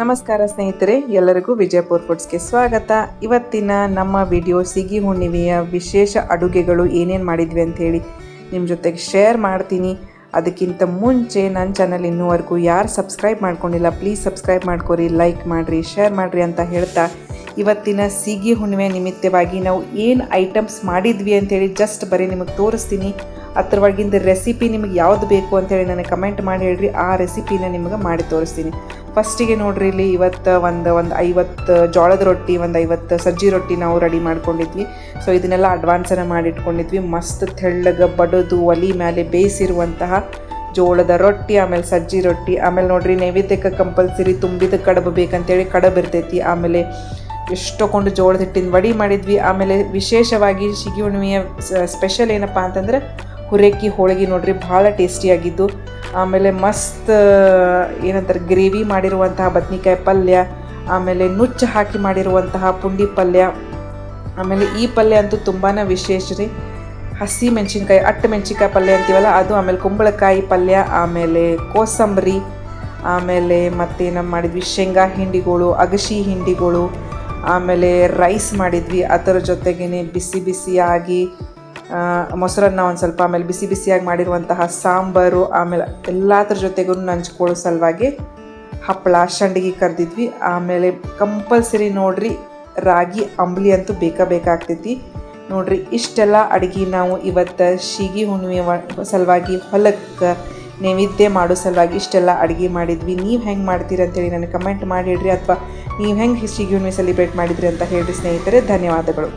ನಮಸ್ಕಾರ ಸ್ನೇಹಿತರೆ, ಎಲ್ಲರಿಗೂ ವಿಜಯಪುರ್ ಫುಡ್ಸ್ಗೆ ಸ್ವಾಗತ. ಇವತ್ತಿನ ನಮ್ಮ ವಿಡಿಯೋ ಸಿಗಿ ಹುಣ್ಣಿಮೆಯ ವಿಶೇಷ ಅಡುಗೆಗಳು ಏನೇನು ಮಾಡಿದ್ವಿ ಅಂತ ಹೇಳಿ ನಿಮ್ಮ ಜೊತೆಗೆ ಶೇರ್ ಮಾಡ್ತೀನಿ. ಅದಕ್ಕಿಂತ ಮುಂಚೆ ನನ್ನ ಚಾನಲ್ ಇನ್ನೂವರೆಗೂ ಯಾರು ಸಬ್ಸ್ಕ್ರೈಬ್ ಮಾಡ್ಕೊಂಡಿಲ್ಲ ಪ್ಲೀಸ್ ಸಬ್ಸ್ಕ್ರೈಬ್ ಮಾಡ್ಕೊರಿ ಲೈಕ್ ಮಾಡಿರಿ ಶೇರ್ ಮಾಡಿರಿ ಅಂತ ಹೇಳ್ತಾ ಇವತ್ತಿನ ಸಿಗಿ ಹುಣ್ಣಿಮೆ ನಿಮಿತ್ತವಾಗಿ ನಾವು ಏನು ಐಟಮ್ಸ್ ಮಾಡಿದ್ವಿ ಅಂತೇಳಿ ಜಸ್ಟ್ ಬರೀ ನಿಮಗೆ ತೋರಿಸ್ತೀನಿ. ಅದ್ರ ಒಳಗಿಂದ ರೆಸಿಪಿ ನಿಮಗೆ ಯಾವ್ದು ಬೇಕು ಅಂತೇಳಿ ನನಗೆ ಕಮೆಂಟ್ ಮಾಡಿ ಹೇಳ್ರಿ. ಆ ರೆಸಿಪಿನ ನಿಮಗೆ ಮಾಡಿ ತೋರಿಸ್ತೀನಿ. ಫಸ್ಟಿಗೆ ನೋಡ್ರಿ ಇಲ್ಲಿ ಇವತ್ತು ಒಂದು ಒಂದು ಐವತ್ತು ಜೋಳದ ರೊಟ್ಟಿ, ಒಂದು ಐವತ್ತು ಸಜ್ಜಿ ರೊಟ್ಟಿ ನಾವು ರೆಡಿ ಮಾಡ್ಕೊಂಡಿದ್ವಿ. ಸೊ ಇದನ್ನೆಲ್ಲ ಅಡ್ವಾನ್ಸನ್ನು ಮಾಡಿಟ್ಕೊಂಡಿದ್ವಿ ಮಸ್ತ್ ತೆಳ್ಳಗೆ ಬಡದು ಒಲಿ ಮೇಲೆ ಬೇಯಿಸಿರುವಂತಹ ಜೋಳದ ರೊಟ್ಟಿ, ಆಮೇಲೆ ಸಜ್ಜಿ ರೊಟ್ಟಿ, ಆಮೇಲೆ ನೋಡ್ರಿ ನೈವೇದ್ಯಕ್ಕೆ ಕಂಪಲ್ಸರಿ ತುಂಬಿದ ಕಡಬು ಬೇಕಂತೇಳಿ ಕಡಬು ಇರ್ತೈತಿ. ಆಮೇಲೆ ಎಷ್ಟೊಕೊಂಡು ಜೋಳದ ಹಿಟ್ಟಿನ ವಡಿ ಮಾಡಿದ್ವಿ. ಆಮೇಲೆ ವಿಶೇಷವಾಗಿ ಸಿಗಿ ಹುಣ್ಣಿಮೆಯ ಸ್ಪೆಷಲ್ ಏನಪ್ಪ ಅಂತಂದ್ರೆ ಹುರೇಕಿ ಹೋಳಿಗೆ ನೋಡ್ರಿ, ಭಾಳ ಟೇಸ್ಟಿಯಾಗಿದ್ದು. ಆಮೇಲೆ ಮಸ್ತ್ ಏನಂತಾರೆ, ಗ್ರೇವಿ ಮಾಡಿರುವಂತಹ ಬದ್ನಿಕಾಯಿ ಪಲ್ಯ, ಆಮೇಲೆ ನುಚ್ಚು ಹಾಕಿ ಮಾಡಿರುವಂತಹ ಪುಂಡಿ ಪಲ್ಯ. ಆಮೇಲೆ ಈ ಪಲ್ಯ ಅಂತೂ ತುಂಬಾ ವಿಶೇಷ ರೀ. ಹಸಿ ಮೆಣಸಿನ್ಕಾಯಿ, ಅಟ್ಟು ಮೆಣಸಿನ್ಕಾಯಿ ಪಲ್ಯ ಅಂತೀವಲ್ಲ, ಅದು ಆಮೇಲೆ ಕುಂಬಳಕಾಯಿ ಪಲ್ಯ, ಆಮೇಲೆ ಕೋಸಂಬರಿ, ಆಮೇಲೆ ಮತ್ತೇನು ಮಾಡಿದ್ವಿ, ಶೇಂಗಾ ಹಿಂಡಿಗಳು ಅಗಸಿ ಹಿಂಡಿಗಳು, ಆಮೇಲೆ ರೈಸ್ ಮಾಡಿದ್ವಿ. ಅದರ ಜೊತೆಗೇ ಬಿಸಿ ಬಿಸಿಯಾಗಿ ಮೊಸರನ್ನ ಒಂದು ಸ್ವಲ್ಪ ಆಮೇಲೆ ಬಿಸಿ ಬಿಸಿಯಾಗಿ ಮಾಡಿರುವಂತಹ ಸಾಂಬಾರು, ಆಮೇಲೆ ಎಲ್ಲದ್ರ ಜೊತೆಗೂ ನಂಚ್ಕೊಳ್ಳೋ ಸಲುವಾಗಿ ಹಪ್ಪಳ ಸಂಡಿಗೆ ಕರೆದಿದ್ವಿ. ಆಮೇಲೆ ಕಂಪಲ್ಸರಿ ನೋಡ್ರಿ, ರಾಗಿ, ಅಂಬ್ಲಿ ಅಂತೂ ಬೇಕಾ ಬೇಕಾಗ್ತೈತಿ ನೋಡ್ರಿ, ಇಷ್ಟೆಲ್ಲ ಅಡುಗೆ ನಾವು ಇವತ್ತು ಶಿಗಿ ಹುಣ್ಣಿಮೆ ಸಲುವಾಗಿ ಹೊಲಕ್ಕೆ ನೈವೇದ್ಯ ಮಾಡೋ ಸಲುವಾಗಿ ಇಷ್ಟೆಲ್ಲ ಅಡುಗೆ ಮಾಡಿದ್ವಿ. ನೀವು ಹೆಂಗೆ ಮಾಡ್ತೀರಿ ಅಂತೇಳಿ ನನಗೆ ಕಮೆಂಟ್ ಮಾಡಿ ಹೇಳ್ರಿ ಅಥವಾ ನೀವು ಹೆಂಗೆ ಶಿಗಿ ಹುಣ್ಣಿಮೆ ಸೆಲಿಬ್ರೇಟ್ ಮಾಡಿದ್ರಿ ಅಂತ ಹೇಳ್ರಿ ಸ್ನೇಹಿತರೆ. ಧನ್ಯವಾದಗಳು.